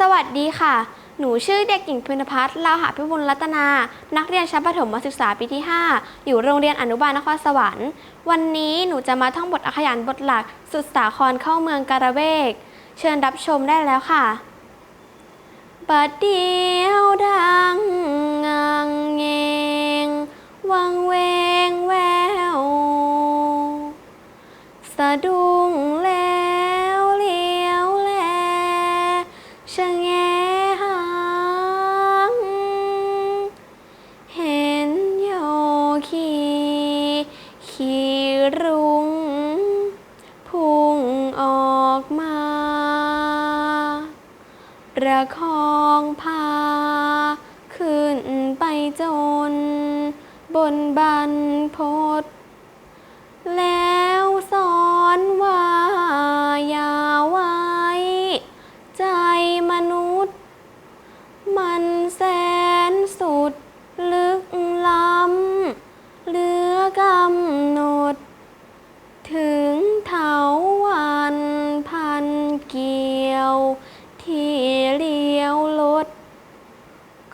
สวัสดีค่ะ หนูชื่อเด็กหญิงพินพัฒน์ลาวหาพิบูลรัตนา นักเรียนชั้นประถมศึกษาปีที่ 5 อยู่โรงเรียนอนุบาลนครสวรรค์ วันนี้หนูจะมาท่องบทอักขยานบทหลัก สุดสาครเข้าเมืองการะเวก เชิญรับชมได้แล้วค่ะบัดเดียวดังงังเงงวังเวงแววสะดุ้ รุ้งพุ่งออกมา ประคองพา ขึ้นไปจน บนบันพด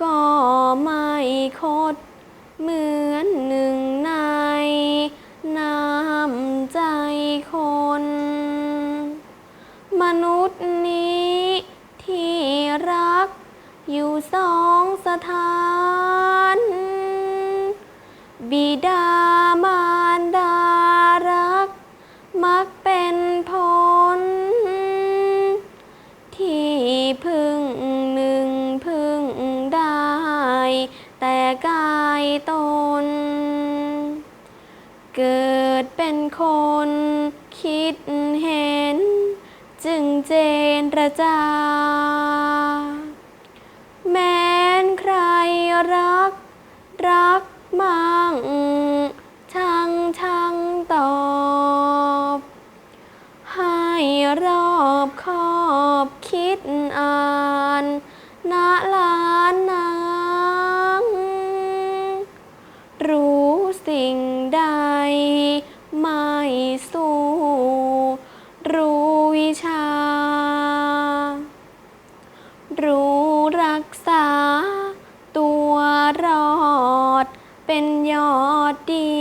ก็ไม่คด เหมือนหนึ่งในน้ำใจคน มนุษย์นี้ที่รักอยู่สองสถาน บิดา แต่กายตน เกิดเป็นคนคิดเห็น จึงเจนระจา เป็นยอดดี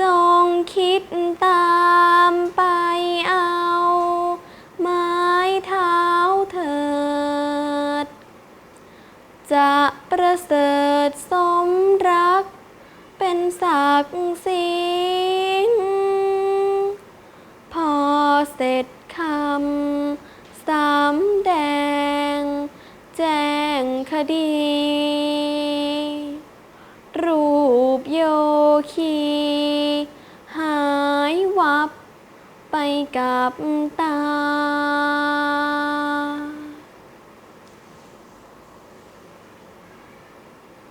จงคิดตามไปเอา ไม้เท้าเถิด จะประเสริฐสมรักเป็นศักดิ์ศรี คี หายวับไปกับต